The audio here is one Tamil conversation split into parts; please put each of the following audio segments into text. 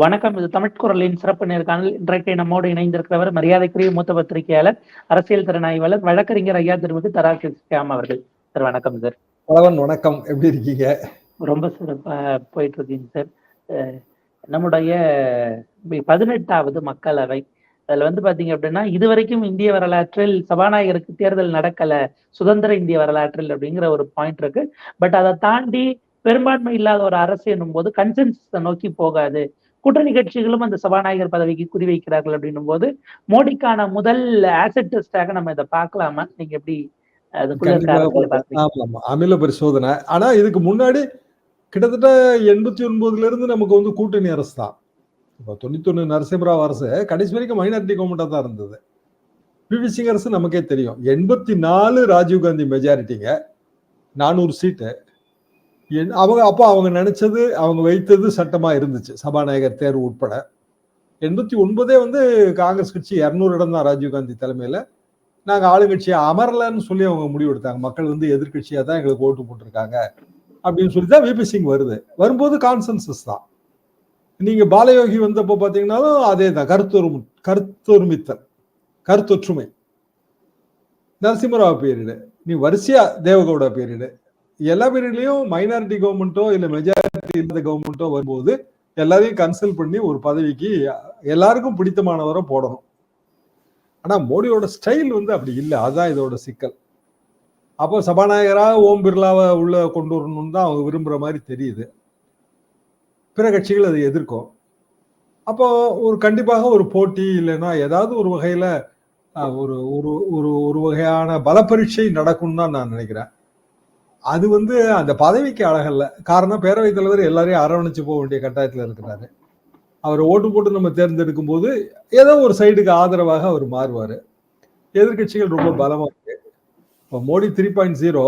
வணக்கம். இது தமிழ்குரலின் சிறப்பு நேர்காணல் இன்றைக்கு நம்மோடு இணைந்திருக்கிறவர் மரியாதைக்குரிய மூத்த பத்திரிகையாளர் அரசியல் திறனாய்வாளர் வழக்கறிஞர் ஐயா திருமிகு தரா கிருஷ்ணாம் அவர்கள். சார் வணக்கம் சார். வணக்கம் எப்படி இருக்கீங்க? ரொம்ப சிறப்பா போயிட்டு இருக்கீங்க சார் நம்முடைய பதினெட்டாவது மக்களவை. அதுல வந்து பாத்தீங்க அப்படின்னா இதுவரைக்கும் இந்திய வரலாற்றில் சபாநாயகருக்கு தேர்தல் நடக்கல சுதந்திர இந்திய வரலாற்றில் அப்படிங்கிற ஒரு பாயிண்ட் இருக்கு. பட் அதை தாண்டி பெரும்பான்மை இல்லாத ஒரு அரசு என்னும் போது கன்சென்சஸை நோக்கி போகாது. கூட்டணி கட்சிகளும் அந்த சபாநாயகர் பதவிக்கு குறிவைக்கிறார்கள் அப்படின்னும் போது மோடிக்கான முதல் ஆசெட் டெஸ்டாக நம்ம இதை பார்க்கலாமா? நீங்க எப்படி அமில பரிசோதனை. ஆனா இதுக்கு முன்னாடி கிட்டத்தட்ட எண்பத்தி ஒன்பதுல இருந்து நமக்கு வந்து கூட்டணி அரசு தான். இப்போ தொண்ணூத்தொன்னு நரசிம்மராவ் அரசு கடைசி வரைக்கும் மைனாரிட்டி கவர்மெண்டா தான் இருந்தது. பிவி சிங் அரசு நமக்கே தெரியும். எண்பத்தி நாலு ராஜீவ்காந்தி மெஜாரிட்டிங்க நானூறு சீட்டு அவங்க அப்போ அவங்க நினைச்சது அவங்க வைத்தது சட்டமாக இருந்துச்சு. சபாநாயகர் தேர்வு உட்பட. எண்பத்தி ஒன்பதே வந்து காங்கிரஸ் கட்சி இரநூறு இடம் தான் ராஜீவ்காந்தி தலைமையில். நாங்கள் ஆளுங்கட்சியை அமரலன்னு சொல்லி அவங்க முடிவெடுத்தாங்க மக்கள் வந்து எதிர்கட்சியாக தான் எங்களுக்கு ஓட்டு போட்டிருக்காங்க அப்படின்னு சொல்லி தான் விபி சிங் வருது. வரும்போது கான்சென்சஸ் தான். நீங்கள் பாலயோகி வந்தப்போ பார்த்தீங்கனாலும் அதே தான். கருத்தொரு கருத்தொருமித்தல் கருத்தொற்றுமை. நரசிம்மராவ் பீரியடு நீ வரிசையா தேவகவுடா பீரியடு எல்லா பீரியட்லயும் மைனாரிட்டி கவர்மெண்ட்டோ இல்ல மெஜாரிட்டி இல்லாத கவர்மெண்ட்டோ வரும்போது எல்லாரையும் கன்சல்ட் பண்ணி ஒரு பதவிக்கு எல்லாருக்கும் பிடித்தமானவரை போடணும். ஆனா மோடியோட ஸ்டைல் வந்து அப்படி இல்லை. அதுதான் இதோட சிக்கல். அப்போ சபாநாயகராக ஓம் பிர்லாவை உள்ள கொண்டு வரணும்னு தான் அவங்க விரும்புற மாதிரி தெரியுது. பிற கட்சிகள் அதை எதிர்க்கும். அப்போ ஒரு கண்டிப்பாக ஒரு போட்டி இல்லைன்னா ஏதாவது ஒரு வகையில ஒரு ஒரு ஒரு ஒரு வகையான பலப்பரீட்சை நடக்கும்னு தான் நான் நினைக்கிறேன். அது வந்து அந்த பதவிக்கு அழகல்ல. காரணம் பேரவைத் தலைவர் எல்லாரையும் அரவணைச்சு போக வேண்டிய கட்டாயத்தில் இருக்கிறாரு. அவர் ஓட்டு போட்டு நம்ம தேர்ந்தெடுக்கும் போது ஏதோ ஒரு சைடுக்கு ஆதரவாக அவர் மாறுவார். எதிர்க்கட்சிகள் ரொம்ப பலமா இருக்கு. இப்போ Modi three point zero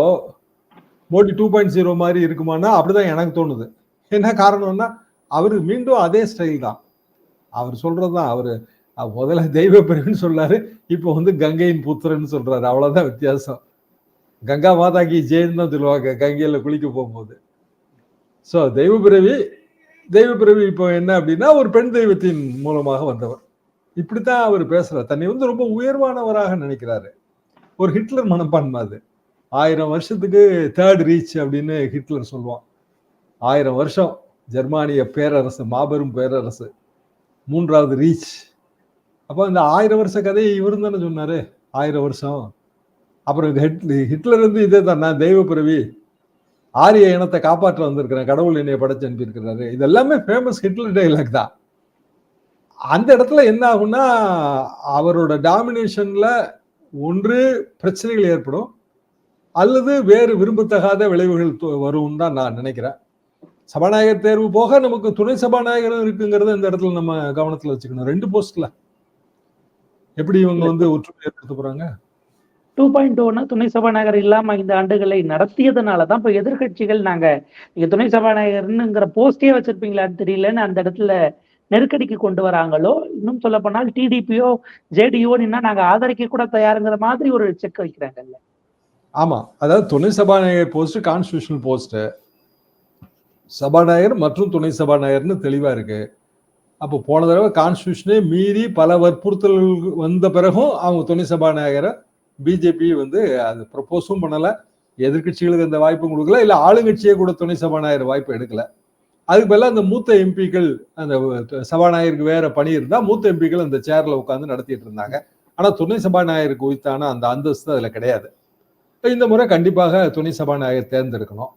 Modi two point zero மாதிரி இருக்குமானா அப்படிதான் எனக்கு தோணுது. என்ன காரணம்னா அவர் மீண்டும் அதே ஸ்டைல் தான். அவர் சொல்றதுதான் அவரு அஹ், முதல்ல தெய்வ பிரிவுன்னு சொல்லாரு இப்போ வந்து கங்கையின் புத்திரன்னு சொல்றாரு. அவ்வளவுதான் வித்தியாசம். கங்கா மாதா கி ஜெயின்னு தான் சொல்லுவாங்க கங்கையில் குளிக்க போகும்போது. ஸோ தெய்வ பிறவி தெய்வ பிறவி இப்போ என்ன அப்படின்னா ஒரு பெண் தெய்வத்தின் மூலமாக வந்தவர். இப்படித்தான் அவர் பேசுறார். தன்னை வந்து ரொம்ப உயர்வானவராக நினைக்கிறாரு. ஒரு ஹிட்லர் மனப்பான்மை அது. ஆயிரம் வருஷத்துக்கு தேர்ட் ரீச் அப்படின்னு ஹிட்லர் சொல்லுவான். ஆயிரம் வருஷம் ஜெர்மானிய பேரரசு மாபெரும் பேரரசு. மூன்றாவது ரீச் அப்போ இந்த ஆயிரம் வருஷ கதையை இவர் தானே சொன்னாரு? ஆயிரம் வருஷம். அப்புறம் ஹிட்- ஹிட்லர் வந்து இதே தான் நான் தெய்வ பிறவி ஆரிய இனத்தை காப்பாற்ற வந்திருக்கிறேன் கடவுள் என்னைய படைச்சு அனுப்பியிருக்கிறாரு. இது எல்லாமே ஃபேமஸ் ஹிட்லர் டைலாக் தான். அந்த இடத்துல என்ன ஆகும்னா அவரோட டாமினேஷன்ல ஒன்று பிரச்சனைகள் ஏற்படும். அல்லது வேறு விரும்பத்தகாத விளைவுகள் வரும்னு தான் நான் நினைக்கிறேன். சபாநாயகர் தேர்வு போக நமக்கு துணை சபாநாயகரும் இருக்குங்கிறத இந்த இடத்துல நம்ம கவனத்துல வச்சுக்கணும். ரெண்டு போஸ்ட்ல எப்படி இவங்க வந்து ஒற்றுமை ஏற்படுத்த போறாங்க? டூ பாயிண்ட் டூனா துணை சபாநாயகர் இல்லாம இந்த ஆண்டுகளை நடத்தியதுனால தான் இப்போ எதிர்க்கட்சிகள் நாங்க நீங்க துணை சபாநாயகர்னுங்கிற போஸ்டே வச்சிருப்பீங்களான்னு தெரியலன்னு அந்த இடத்துல நெருக்கடிக்கு கொண்டு வராங்களோ இன்னும் சொல்ல போனால் டிடிபியோ ஜேடியோ நின்னா நாங்க ஆதரிக்க கூட தயாருங்கிற மாதிரி ஒரு செக் வைக்கிறாங்கல்ல. ஆமா. அதாவது துணை சபாநாயகர் போஸ்ட் கான்ஸ்டியூஷனல் போஸ்ட் சபாநாயகர் மற்றும் துணை சபாநாயகர்னு தெளிவா இருக்கு. அப்போ போன தடவை கான்ஸ்டியூஷனே மீறி பல வற்புறுத்தல்கள் வந்த பிறகும் அவங்க துணை சபாநாயகரை பிஜேபி வந்து அது ப்ரப்போஸும் பண்ணலை. எதிர்க்கட்சிகளுக்கு அந்த வாய்ப்பும் கொடுக்கல. இல்லை ஆளுங்கட்சியே கூட துணை சபாநாயகர் வாய்ப்பு எடுக்கல. அதுக்கு பதிலாக அந்த மூத்த எம்பிக்கள் அந்த சபாநாயகருக்கு வேற பணி இருந்தால் மூத்த எம்பிக்கள் அந்த சேர்ல உட்காந்து நடத்திட்டு இருந்தாங்க. ஆனால் துணை சபாநாயகருக்கு உரித்தான அந்த அந்தஸ்து அதில் கிடையாது. இந்த முறை கண்டிப்பாக துணை சபாநாயகர் தேர்ந்தெடுக்கணும்.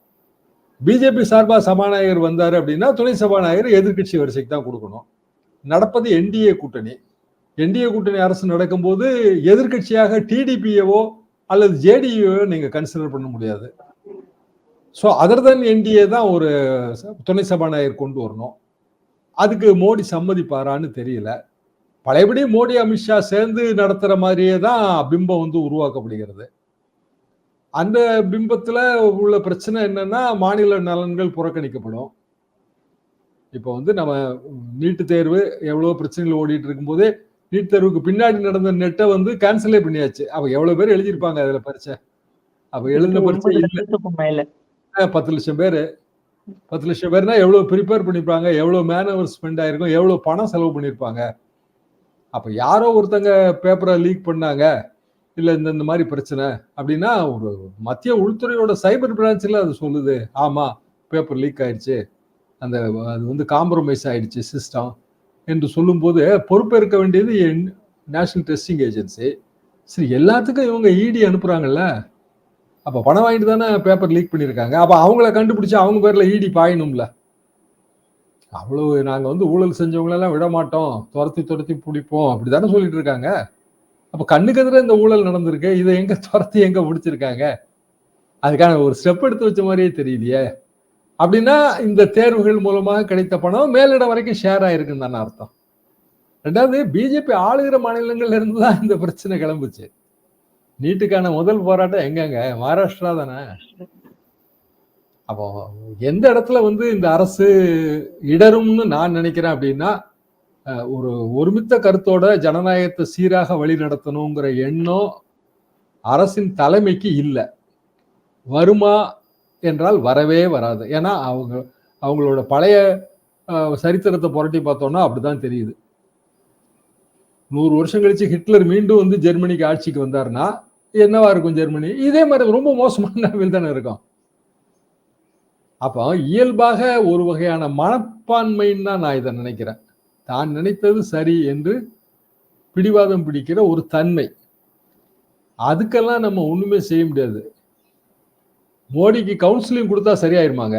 பிஜேபி சார்பாக சபாநாயகர் வந்தார் அப்படின்னா துணை சபாநாயகர் எதிர்க்கட்சி வரிசைக்கு தான் கொடுக்கணும். நடப்பது என்டிஏ கூட்டணி. என்டிஏ கூட்டணி அரசு நடக்கும்போது எதிர்க்கட்சியாக டிடிபியவோ அல்லது ஜேடியூவோ நீங்கள் கன்சிடர் பண்ண முடியாது. ஸோ அதர் தன் என்டிஏ தான் ஒரு ச- துணை சபாநாயகர் கொண்டு வரணும். அதுக்கு மோடி சம்மதிப்பாரான்னு தெரியல. பழையபடி மோடி அமித்ஷா சேர்ந்து நடத்துகிற மாதிரியே தான் பிம்பம் வந்து உருவாக்கப்படுகிறது. அந்த பிம்பத்தில் உள்ள பிரச்சனை என்னன்னா மாநில நலன்கள் புறக்கணிக்கப்படும். இப்போ வந்து நம்ம நீட்டு தேர்வு எவ்வளோ பிரச்சனைகள் ஓடிட்டு இருக்கும்போதே நீட் தேர்வுக்கு பின்னாடி நடந்த நெட்டை வந்து கேன்சலே பண்ணியாச்சு. அப்ப எவ்வளவு பேர் எழுதியிருப்பாங்க அதுல பரீட்சை அப்ப எழுதின பரீட்சை பத்து லட்சம் பேர். பத்து லட்சம் பேர்னா எவ்வளவு ப்ரிப்பேர் பண்ணிருப்பாங்க எவ்வளவு மேன் ஹவர் ஸ்பெண்ட் ஆயிருக்கும் எவ்வளவு பணம் செலவு பண்ணிருப்பாங்க. அப்ப யாரோ ஒருத்தங்க பேப்பரை லீக் பண்ணாங்க இல்ல இந்த இந்த மாதிரி பிரச்சனை அப்படின்னா ஒரு மத்திய உள்துறையோட சைபர் பிரான்ச்சில் அது சொல்லுது. ஆமா பேப்பர் லீக் ஆயிடுச்சு. அந்த அது வந்து காம்ப்ரமைஸ் ஆயிடுச்சு சிஸ்டம் என்று சொல்லும்போது பொறுப்பேற்க வேண்டியது நேஷனல் டெஸ்டிங் ஏஜென்சி சரி எல்லாத்துக்கும் இவங்க இடி அனுப்புகிறாங்கல்ல அப்போ பணம் வாங்கிட்டு தானே பேப்பர் லீக் பண்ணியிருக்காங்க. அப்போ அவங்கள கண்டுபிடிச்சி அவங்க பேரில் இடி பாயணும்ல. அவ்வளோ நாங்கள் வந்து ஊழல் செஞ்சவங்களெல்லாம் விட மாட்டோம் துரத்தி துரத்தி பிடிப்போம். அப்படி தானே சொல்லிட்டு இருக்காங்க. அப்போ கண்ணுக்கு எதிராக இந்த ஊழல் நடந்திருக்கு. இதை எங்கே துரத்தி எங்கே பிடிச்சிருக்காங்க அதுக்கான ஒரு ஸ்டெப் எடுத்து வச்ச மாதிரியே தெரியலையே அப்படின்னா இந்த தேர்வுகள் மூலமாக கிடைத்த பணம் மேலிடம் வரைக்கும் ஷேர் ஆயிருக்குன்னு தானே அர்த்தம். ரெண்டாவது பிஜேபி ஆளுகிற மாநிலங்கள்ல இருந்து தான் இந்த பிரச்சனை கிளம்புச்சு. நீட்டுக்கான முதல் போராட்டம் எங்கங்க? மகாராஷ்டிரா தானே? அப்போ எந்த இடத்துல வந்து இந்த அரசு இடரும்னு நான் நினைக்கிறேன் அப்படின்னா ஒரு ஒருமித்த கருத்தோட ஜனநாயகத்தை சீராக வழி நடத்தணுங்கிற எண்ணம் அரசின் தலைமைக்கு இல்லை. வருமா என்றால் வரவே வராது. ஏன்னா அவங்க அவங்களோட பழைய சரித்திரத்தை புரட்டி பார்த்தோம்னா அப்படிதான் தெரியுது. நூறு வருஷம் கழிச்சு ஹிட்லர் மீண்டும் வந்து ஜெர்மனிக்கு ஆட்சிக்கு வந்தாருன்னா என்னவா இருக்கும் ஜெர்மனி? இதே மாதிரி ரொம்ப மோசமான நிலைமையில் தானே இருக்கும். அப்போ இயல்பாக ஒரு வகையான மனப்பான்மைன்னு தான் நான் இதை நினைக்கிறேன். தான் நினைத்தது சரி என்று பிடிவாதம் பிடிக்கிற ஒரு தன்மை. அதுக்கெல்லாம் நம்ம ஒன்றுமே செய்ய முடியாது. மோடிக்கு கவுன்சிலிங் கொடுத்தா சரியாயிருமாங்க?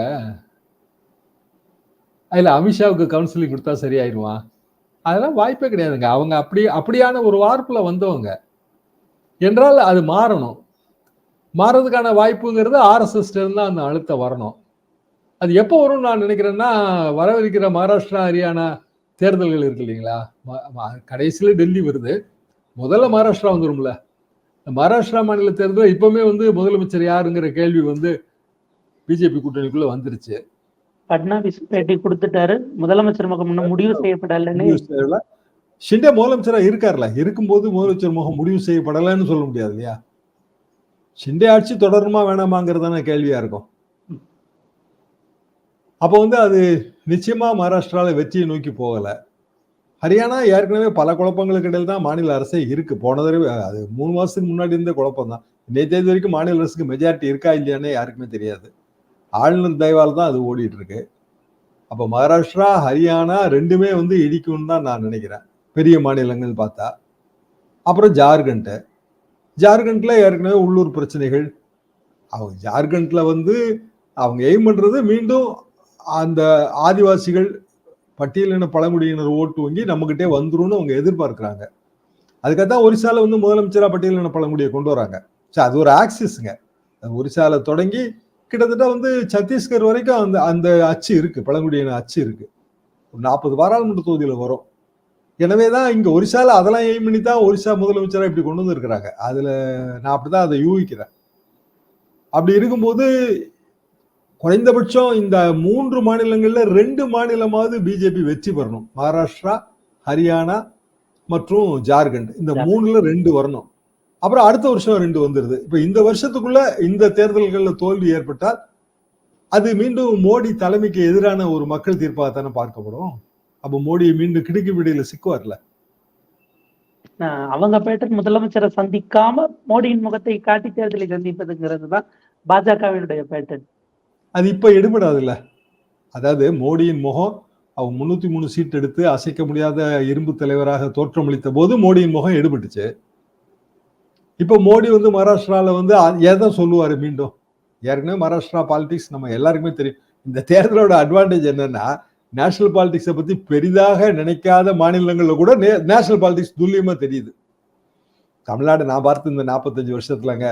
அதுல அமித்ஷாவுக்கு கவுன்சிலிங் கொடுத்தா சரியாயிருமா? அதெல்லாம் வாய்ப்பே கிடையாதுங்க. அவங்க அப்படி அப்படியான ஒரு வார்ப்புல வந்தவங்க. என்றால் அது மாறணும். மாறதுக்கான வாய்ப்புங்கிறது ஆர்எஸ்எஸ் தான் அந்த அழுத்தம் வரணும். அது எப்போ வரும்னு நான் நினைக்கிறேன்னா வரவிருக்கிற மகாராஷ்டிரா ஹரியானா தேர்தல்கள் இருக்கு இல்லைங்களா? கடைசியில் டெல்லி வருது. முதல்ல மகாராஷ்டிரா வந்துடும்ல மகாராஷ்டிரா மாநில தேர்தல் இப்பவுமே வந்து முதலமைச்சர் யாருங்கிற கேள்வி வந்து பிஜேபி கூட்டணிக்குள்ள வந்துருச்சு. பட்னாவிஸ் பேட்டி கொடுத்துட்டாரு. முதலமைச்சர் முகம் இன்னும் முடிவு செய்யப்படலைன்னு. ஷிண்டே முதலமைச்சரா இருக்கார்ல. இருக்கும்போது முதலமைச்சர் முகம் முடிவு செய்யப்படலைன்னு சொல்ல முடியாது இல்லையா? ஷிண்டே ஆட்சி தொடருமா வேணாமாங்கிறதான கேள்வியா இருக்கும். அப்போ வந்து அது நிச்சயமா மகாராஷ்டிரால வெற்றியை நோக்கி போகல. ஹரியானா ஏற்கனவே பல குழப்பங்களுக்கு இடையில் தான் மாநில அரசே இருக்கு. போன தடவை அது மூணு மாசத்துக்கு முன்னாடி இருந்த குழப்பம் தான். நேற்று வரைக்கும் மாநில அரசுக்கு மெஜாரிட்டி இருக்கா இல்லையானே யாருக்குமே தெரியாது. ஆளுநர் தயவால் தான் அது ஓடிட்டு இருக்கு. அப்ப மகாராஷ்டிரா ஹரியானா ரெண்டுமே வந்து இடிக்கும்னு தான் நான் நினைக்கிறேன். பெரிய மாநிலங்கள் பார்த்தா. அப்புறம் ஜார்க்கண்ட். ஜார்க்கண்ட்ல ஏற்கனவே உள்ளூர் பிரச்சனைகள். அவங்க ஜார்க்கண்ட்ல வந்து அவங்க எய்ம் பண்றது மீண்டும் அந்த ஆதிவாசிகள் பட்டியலின பழங்குடியினர் ஓட்டு வங்கி நம்மகிட்டே வந்துரும்னு அவங்க எதிர்பார்க்கிறாங்க. அதுக்காக தான் ஒரிசால வந்து முதலமைச்சரா பட்டியலின பழங்குடியை கொண்டு வராங்க. சரி அது ஒரு ஆக்சிஸ்ங்க. ஒரிசால தொடங்கி கிட்டத்தட்ட வந்து சத்தீஸ்கர் வரைக்கும் அந்த அந்த அச்சு இருக்கு. பழங்குடியின அச்சு இருக்கு. ஒரு நாற்பது பாராளுமன்ற தொகுதியில் வரும். எனவே தான் இங்கே ஒரிசால அதெல்லாம் எய்ம் பண்ணி தான் ஒரிசா முதலமைச்சராக இப்படி கொண்டு வந்திருக்கிறாங்க. அதில் நான் அப்படிதான் அதை யூகிக்கிறேன். அப்படி இருக்கும்போது குறைந்தபட்சம் இந்த மூன்று மாநிலங்கள்ல ரெண்டு மாநிலமாவது பிஜேபி வெற்றி பெறணும். மகாராஷ்டிரா ஹரியானா மற்றும் ஜார்க்கண்ட் இந்த மூணுல ரெண்டு வரணும். அப்புறம் அடுத்த வருஷம் ரெண்டு வந்துருது. இப்ப இந்த வருஷத்துக்குள்ள இந்த தேர்தல்கள்ல தோல்வி ஏற்பட்டால் அது மீண்டும் மோடி தலைமைக்கு எதிரான ஒரு மக்கள் தீர்ப்பாக தானே பார்க்கப்படும். அப்ப மோடி மீண்டும் கிடுக்கி விடையில சிக்குவார்ல. அவங்க பேட்டர் முதலமைச்சரை சந்திக்காம மோடியின் முகத்தை காட்டி தேர்தலை சந்திப்பதுங்கிறது தான் பாஜகவினுடைய பேட்டர்ன். அது இப்போ எடுபடாதுல்ல. அதாவது மோடியின் முகம் அவங்க முன்னூற்றி மூணு சீட் எடுத்து அசைக்க முடியாத இரும்பு தலைவராக தோற்றமளித்த போது மோடியின் முகம் எடுபட்டுச்சு. இப்போ மோடி வந்து மகாராஷ்டிராவில் வந்து எதை சொல்லுவார் மீண்டும்? ஏற்கனவே மகாராஷ்டிரா பாலிடிக்ஸ் நம்ம எல்லாருக்குமே தெரியும். இந்த தேர்தலோட அட்வான்டேஜ் என்னன்னா நேஷனல் பாலிடிக்ஸை பற்றி பெரிதாக நினைக்காத மாநிலங்களில் கூட நே நேஷனல் பாலிடிக்ஸ் துல்லியமாக தெரியுது. தமிழ்நாடு நான் பார்த்து இந்த நாற்பத்தஞ்சு வருஷத்துலங்க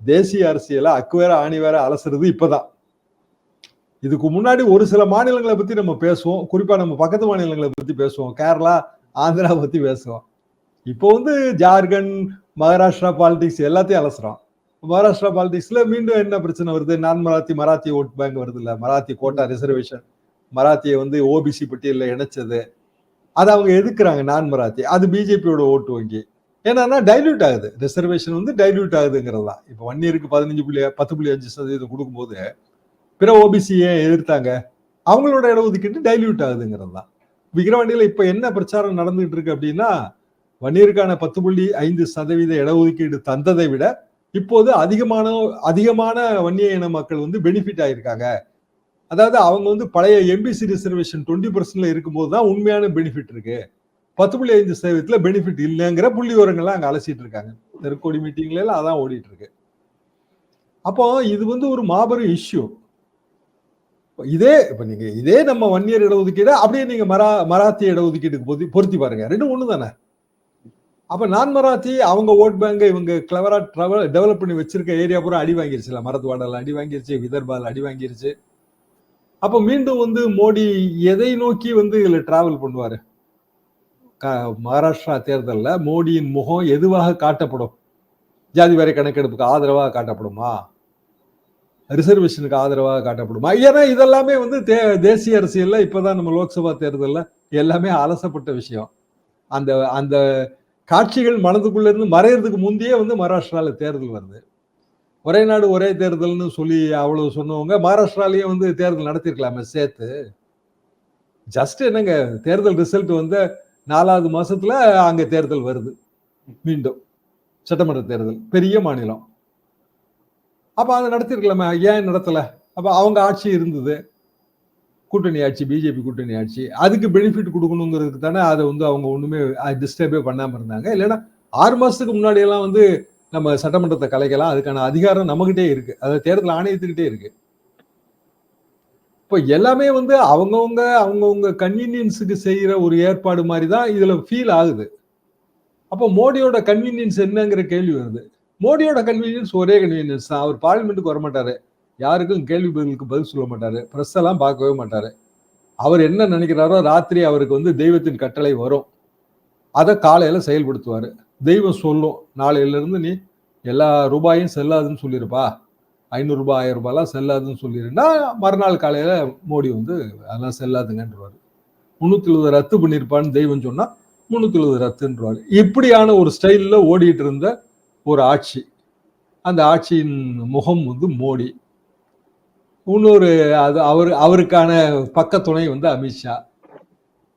தேசிய அரசியலை அக்குவேற ஆணி வேற அலசுறது இப்போதான். இதுக்கு முன்னாடி ஒரு சில மாநிலங்களை பத்தி நம்ம பேசுவோம். குறிப்பா நம்ம பக்கத்து மாநிலங்களை பத்தி பேசுவோம். கேரளா ஆந்திரா பத்தி பேசுவோம். இப்போ வந்து ஜார்க்கண்ட் மகாராஷ்டிரா பாலிடிக்ஸ் எல்லாத்தையும் அலசுறோம். மகாராஷ்டிரா பாலிடிக்ஸ்ல மீண்டும் என்ன பிரச்சனை வருது? நான் மராத்தி மராத்தி ஓட் பேங்க் வருது இல்ல. மராத்தி கோட்டா ரிசர்வேஷன் மராத்தியை வந்து ஓபிசி பட்டியலில் இணைச்சது. அதை அவங்க எதுக்குறாங்க? நான் மராத்தி. அது பிஜேபியோட ஓட்டு வங்கி. ஏன்னா டைல்யூட் ஆகுது. ரிசர்வேஷன் வந்து டைல்யூட் ஆகுதுங்கிறது தான் இப்போ ஒன் இயருக்கு பதினஞ்சு புள்ளி பத்து புள்ளி அஞ்சு சதவீதம் கொடுக்கும்போது பிற ஓபிசியை எதிர்த்தாங்க. அவங்களோட இடஒதுக்கீட்டு டைல்யூட் ஆகுதுங்கிறது தான். விக்கிரவாண்டியில் இப்போ என்ன பிரச்சாரம் நடந்துகிட்டு இருக்கு அப்படின்னா வன்னியருக்கான பத்து புள்ளி ஐந்து சதவீத இடஒதுக்கீடு தந்ததை விட இப்போது அதிகமான அதிகமான வன்னிய இன மக்கள் வந்து பெனிஃபிட் ஆயிருக்காங்க. அதாவது அவங்க வந்து பழைய எம்பிசி ரிசர்வேஷன் டுவெண்ட்டி பர்சன்ட்ல இருக்கும்போது தான் உண்மையான பெனிஃபிட் இருக்கு. பத்து புள்ளி ஐந்து சதவீதத்துல பெனிஃபிட் இல்லைங்கிற புள்ளி விவரங்கள்லாம் அங்கே அலசிட்டு இருக்காங்க. தெருக்கோடி மீட்டிங்ல எல்லாம் அதான் ஓடிட்டு இருக்கு. அப்போ இது வந்து ஒரு மாபெரும் இஷ்யூ இதே இப்ப நீங்க இதே நம்ம வன்னியர் இடஒதுக்கீடு அப்படியே நீங்க மரா மராத்திய இடஒதுக்கீடுக்கு பொருத்தி பொருத்தி பாருங்க. ரெண்டும் ஒண்ணு தானே அப்ப நான் மராத்தி அவங்க ஓட் பேங்க இவங்க கிளவரா டெவலப் பண்ணி வச்சிருக்க ஏரியா பூரா அடி வாங்கிருச்சுல. மரத்துவாடல அடி வாங்கிருச்சு விதர்பால் அடி வாங்கிருச்சு. அப்ப மீண்டும் வந்து மோடி எதை நோக்கி வந்து இதுல டிராவல் பண்ணுவாரு? மகாராஷ்டிரா தேர்தலில் மோடியின் முகம் எதுவாக காட்டப்படும்? ஜாதி வாரி கணக்கெடுப்புக்கு ஆதரவாக காட்டப்படுமா? ரிசர்வேஷனுக்கு ஆதரவாக காட்டப்படுமா. ஏன்னா இதெல்லாமே வந்து தே தேசிய அரசியெல்லாம் இப்போ தான் நம்ம லோக்சபா தேர்தலில் எல்லாமே அலசப்பட்ட விஷயம். அந்த அந்த காட்சிகள் மனதுக்குள்ளேருந்து மறையறதுக்கு முந்தையே வந்து மகாராஷ்டிராவில் தேர்தல் வருது. ஒரே நாடு ஒரே தேர்தல்னு சொல்லி அவ்வளவு சொன்னவங்க மகாராஷ்டிராலேயே வந்து தேர்தல் நடத்திருக்கலாமே சேர்த்து. ஜஸ்ட் என்னங்க தேர்தல் ரிசல்ட் வந்து நாலாவது மாசத்துல அங்க தேர்தல் வருது. மீண்டும் சட்டமன்ற தேர்தல் பெரிய மாநிலம். அப்போ அதை நடத்திருக்கலாமா. ஏன் நடத்தலை? அப்போ அவங்க ஆட்சி இருந்தது. கூட்டணி ஆட்சி பிஜேபி கூட்டணி ஆட்சி. அதுக்கு பெனிஃபிட் கொடுக்கணுங்கிறதுக்கு தானே அதை வந்து அவங்க ஒன்றுமே டிஸ்டர்பே பண்ணாமல் இருந்தாங்க. இல்லைன்னா ஆறு மாதத்துக்கு முன்னாடியெல்லாம் வந்து நம்ம சட்டமன்றத்தை கலைக்கலாம். அதுக்கான அதிகாரம் நம்மகிட்டே இருக்கு. அதாவது தேர்தல் ஆணையத்துக்கிட்டே இருக்கு. இப்போ எல்லாமே வந்து அவங்கவுங்க அவங்கவுங்க கன்வீனியன்ஸுக்கு செய்கிற ஒரு ஏற்பாடு மாதிரி தான் இதில் ஃபீல் ஆகுது. அப்போ மோடியோட கன்வீனியன்ஸ் என்னங்கிற கேள்வி வருது. மோடியோட கன்வீனியன்ஸ் ஒரே கன்வீனியன்ஸ் தான். அவர் பார்லிமெண்ட்டுக்கு வரமாட்டாரு யாருக்கும் கேள்வி பதிலுக்கு பதில் சொல்ல மாட்டாரு. ப்ரெஸ் எல்லாம் பார்க்கவே மாட்டாரு. அவர் என்ன நினைக்கிறாரோ ராத்திரி அவருக்கு வந்து தெய்வத்தின் கட்டளை வரும். அதை காலையில செயல்படுத்துவாரு. தெய்வம் சொல்லும். நாளையிலேருந்து நீ எல்லா ரூபாயும் செல்லாதுன்னு சொல்லியிருப்பா ஐநூறுரூபா ஆயிரம் ரூபாய்லாம் செல்லாதுன்னு சொல்லிருந்தா மறுநாள் காலையில் மோடி வந்து அதெல்லாம் செல்லாதுங்கன்றவாரு. முந்நூற்றி எழுபது ரத்து பண்ணியிருப்பான்னு தெய்வம் சொன்னால் முந்நூற்றி எழுபது ரத்துன்றவர். இப்படியான ஒரு ஸ்டைலில் ஓடிட்டு இருந்த ஒரு ஆட்சி. அந்த ஆட்சியின் முகம் வந்து மோடி. இன்னொரு அது அவர் அவருக்கான பக்க துணை வந்து அமித்ஷா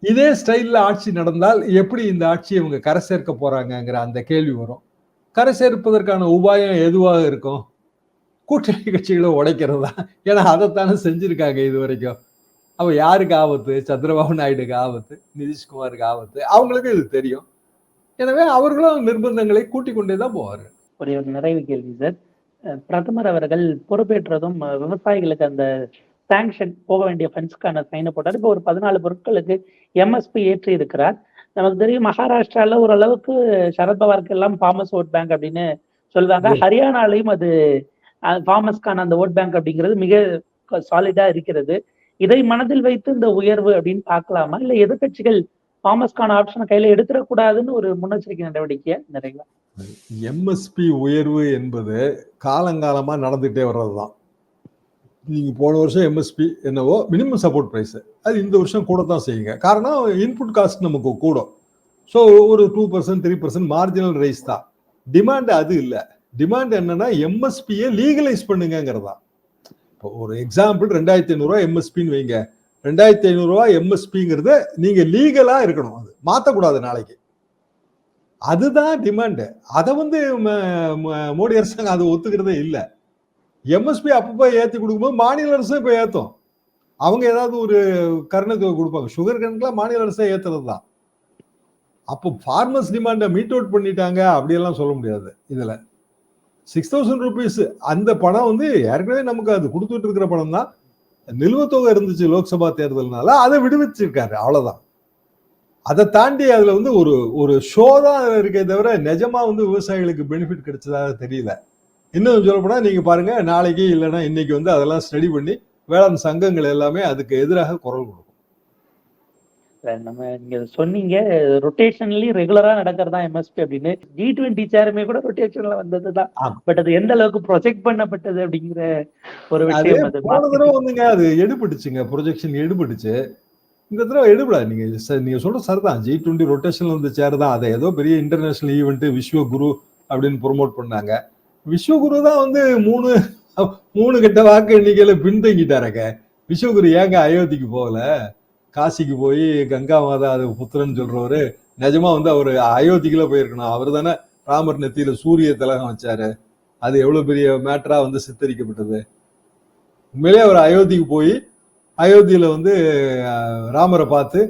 இதே ஸ்டைலில் ஆட்சி நடந்தால் எப்படி இந்த ஆட்சியை இவங்க கரை சேர்க்க போறாங்கங்கிற அந்த கேள்வி வரும். கரை சேர்ப்பதற்கான உபாயம் எதுவாக இருக்கும்? கூட்டணி கட்சிகளை உடைக்கிறது? தான் ஏன்னா அதைத்தானே செஞ்சுருக்காங்க இது வரைக்கும் அப்போ யாருக்கு ஆபத்து? சந்திரபாபு நாயுடுக்கு ஆபத்து? நிதிஷ்குமாருக்கு ஆபத்து? அவங்களுக்கு இது தெரியும். எனவே அவர்களும் நிர்பந்தங்களை கூட்டிக் கொண்டே தான் போவாரு ஒரே நிறைவு கேள்வி சார். பிரதமர் அவர்கள் பொறுப்பேற்றதும் விவசாயிகளுக்கு அந்த சாங்ஷன் போக வேண்டிய ஃபண்ட்ஸ்க்கான சைனை போட்டார். இப்போ ஒரு பதினாலு பொருட்களுக்கு எம்எஸ்பி ஏற்றி இருக்கிறார். நமக்கு தெரியும் மகாராஷ்டிரால ஓரளவுக்கு சரத்பவாருக்கு எல்லாம் ஃபார்மஸ் ஓட் பேங்க் அப்படின்னு சொல்லுவாங்க. ஹரியானாலையும் அது ஃபார்மஸ்க்கான அந்த ஓட் பேங்க் அப்படிங்கிறது மிக சாலிடா இருக்கிறது. இதை மனதில் வைத்து இந்த உயர்வு அப்படின்னு பார்க்கலாமா? இல்ல எதிர்கட்சிகள் ஃபார்மஸ்க்கான ஆப்ஷனை கையில எடுத்துடக்கூடாதுன்னு ஒரு முன்னெச்சரிக்கை நடவடிக்கையா நிறைய. எம்எஸ்பி உயர்வு என்பது காலங்காலமா நடந்துகிட்டே வர்றதுதான். நீங்க போன வருஷம் எம்எஸ்பி என்னவோ மினிமம் சப்போர்ட் ப்ரைஸ் அது இந்த வருஷம் கூட தான் செய்யுங்க. காரணம் இன்புட் காஸ்ட் நமக்கு கூடும். ஸோ ஒரு two percent three percent marginal rise தான். டிமாண்ட் அது இல்லை. டிமாண்ட் என்னன்னா எம்எஸ்பியை லீகலைஸ் பண்ணுங்கிறதா இப்போ ஒரு எக்ஸாம்பிள் ரெண்டாயிரத்தி ஐநூறுரூவா எம்எஸ்பின்னு வைங்க. ரெண்டாயிரத்தி ஐநூறுரூவா எம்எஸ்பிங்கிறது நீங்கள் லீகலாக இருக்கணும் அது. மாற்றக்கூடாது நாளைக்கு. அதுதான் டிமாண்டு அதை வந்து மோடி அரசாங்கம் அதை ஒத்துக்கிறதே இல்லை. எம்எஸ்பி அப்பப்போ ஏற்றி கொடுக்கும்போது மாநில அரசும் இப்போ ஏற்றும் அவங்க ஏதாவது ஒரு கருணத்தொகை கொடுப்பாங்க. சுகர் கணக்கெலாம் மாநில அரசே ஏற்றுறது தான். அப்போ ஃபார்மர்ஸ் டிமாண்டை மீட் அவுட் பண்ணிட்டாங்க அப்படியெல்லாம் சொல்ல முடியாது இதில். சிக்ஸ் தௌசண்ட் ருபீஸ் அந்த பணம் வந்து ஏற்கனவே நமக்கு அது கொடுத்துட்டு இருக்கிற பணம் தான் நிலுவத்தொகை இருந்துச்சு லோக்சபா தேர்தல்னால அதை விடுவிச்சிருக்காரு அவ்வளவுதான். அதை தாண்டி அதுல வந்து ஒரு ஒரு ஷோ தான் இருக்கே தவிர நிஜமா வந்து விவசாயிகளுக்கு பெனிஃபிட் கிடைச்சதாக தெரியல. இன்னும் சொல்லப்போனா நீங்க பாருங்க நாளைக்கு இல்லைன்னா இன்னைக்கு வந்து அதெல்லாம் ஸ்டடி பண்ணி வேளாண் சங்கங்கள் எல்லாமே அதுக்கு எதிராக குரல் கொடுக்கும். நம்ம நீங்க சொன்னீங்க ரொட்டேஷன்லி ரெகுலரா நடக்கிறதா எம்எஸ்பி அப்படின்னு. ஜி டுவெண்ட்டி சேருமே கூட ரொட்டேஷன்ல வந்ததுதான். பட் அது எந்த அளவுக்கு ப்ரொஜெக்ட் பண்ணப்பட்டது அப்படிங்கிற ஒரு விஷயம் அது போன தடவை வந்துங்க அது எடுபட்டுச்சுங்க ப்ரொஜெக்ஷன் எடுபட்டுச்சு. இந்த தடவை எடுபடாது. நீங்க நீங்க சொல்ற சரிதான் ஜி டுவெண்ட்டி ரொட்டேஷன்ல வந்து சேர் தான். அதை ஏதோ பெரிய இன்டர்நேஷனல் ஈவெண்ட் விஸ்வகுரு அப்படின்னு ப்ரொமோட் பண்ணாங்க. விஸ்வகுரு தான் வந்து மூணு மூணு கட்ட வாக்கு எண்ணிக்கையில பின்தங்கிட்டாருங்க. விஸ்வகுரு ஏங்க அயோத்திக்கு போகல? காசிக்கு போய் கங்கா மாதா அது புத்திரன்னு சொல்றவரு. நிஜமா வந்து அவர் அயோத்திக்குள்ள போயிருக்கணும். அவர் தானே ராமர் நெத்தியில சூரிய திலகம் வச்சாரு. அது எவ்வளவு பெரிய மேட்டரா வந்து சித்தரிக்கப்பட்டது. உண்மையிலேயே அவர் அயோத்திக்கு போய் அயோத்தியில வந்து ராமரை பார்த்து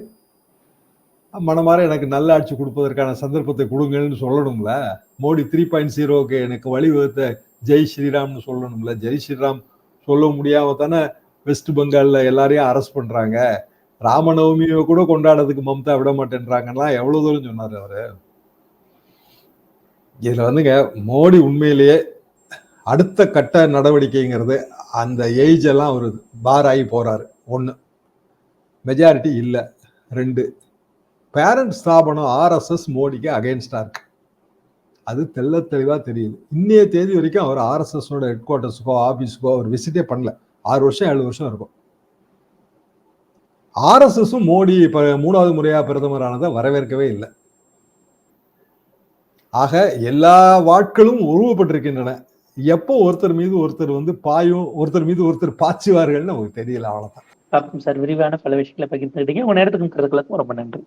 மனமாற எனக்கு நல்ல ஆட்சி கொடுப்பதற்கான சந்தர்ப்பத்தை கொடுங்கன்னு சொல்லணும்ல. மோடி த்ரீ பாயிண்ட் ஜீரோக்கு எனக்கு வழிவகுத்த ஜெய் ஸ்ரீராம்னு சொல்லணும்ல. ஜெய் ஸ்ரீராம் சொல்ல முடியாம தானே வெஸ்ட் பெங்காலில் எல்லாரையும் அரெஸ்ட் பண்ணுறாங்க ராமநவமியை கூட கொண்டாடுறதுக்கு மம்தா விட மாட்டேன்றாங்கலாம் எவ்வளோ தூரம் சொன்னார் அவர்? இதில் வந்துங்க மோடி உண்மையிலேயே அடுத்த கட்ட நடவடிக்கைங்கிறது அந்த ஏஜ் எல்லாம் அவர் பார் ஆகி போகிறாரு ஒன்று மெஜாரிட்டி இல்லை. ரெண்டு பேரண்ட் ஸ்தாபனம் ஆர்எஸ்எஸ் மோடிக்கு அகேன்ஸ்டாக இருக்கு. அது தெள்ள தெளிவாக தெரியுது. இன்னைய தேதி வரைக்கும் அவர் ஆர்எஸ்எஸ்னோட ஹெட் குவார்ட்டர்ஸுக்கோ ஆஃபீஸுக்கோ அவர் விசிட்டே பண்ணல. ஆறு வருஷம் ஏழு வருஷம் இருக்கும். ஆர்எஸ்எஸும் மோடி இப்போ மூணாவது முறையாக பிரதமரானதை வரவேற்கவே இல்லை. ஆக எல்லா வாட்களும் உருவப்பட்டிருக்கின்றன. எப்போ ஒருத்தர் மீது ஒருத்தர் வந்து பாயும் ஒருத்தர் மீது ஒருத்தர் பாய்ச்சுவார்கள்னு நமக்கு தெரியல அவ்வளோதான் சார். விரிவான பல விஷயங்களை பகிர்ந்துக்கிட்டீங்க உங்க நேரத்துக்கும் கருத்துக்களுக்கும் ரொம்ப நன்றி.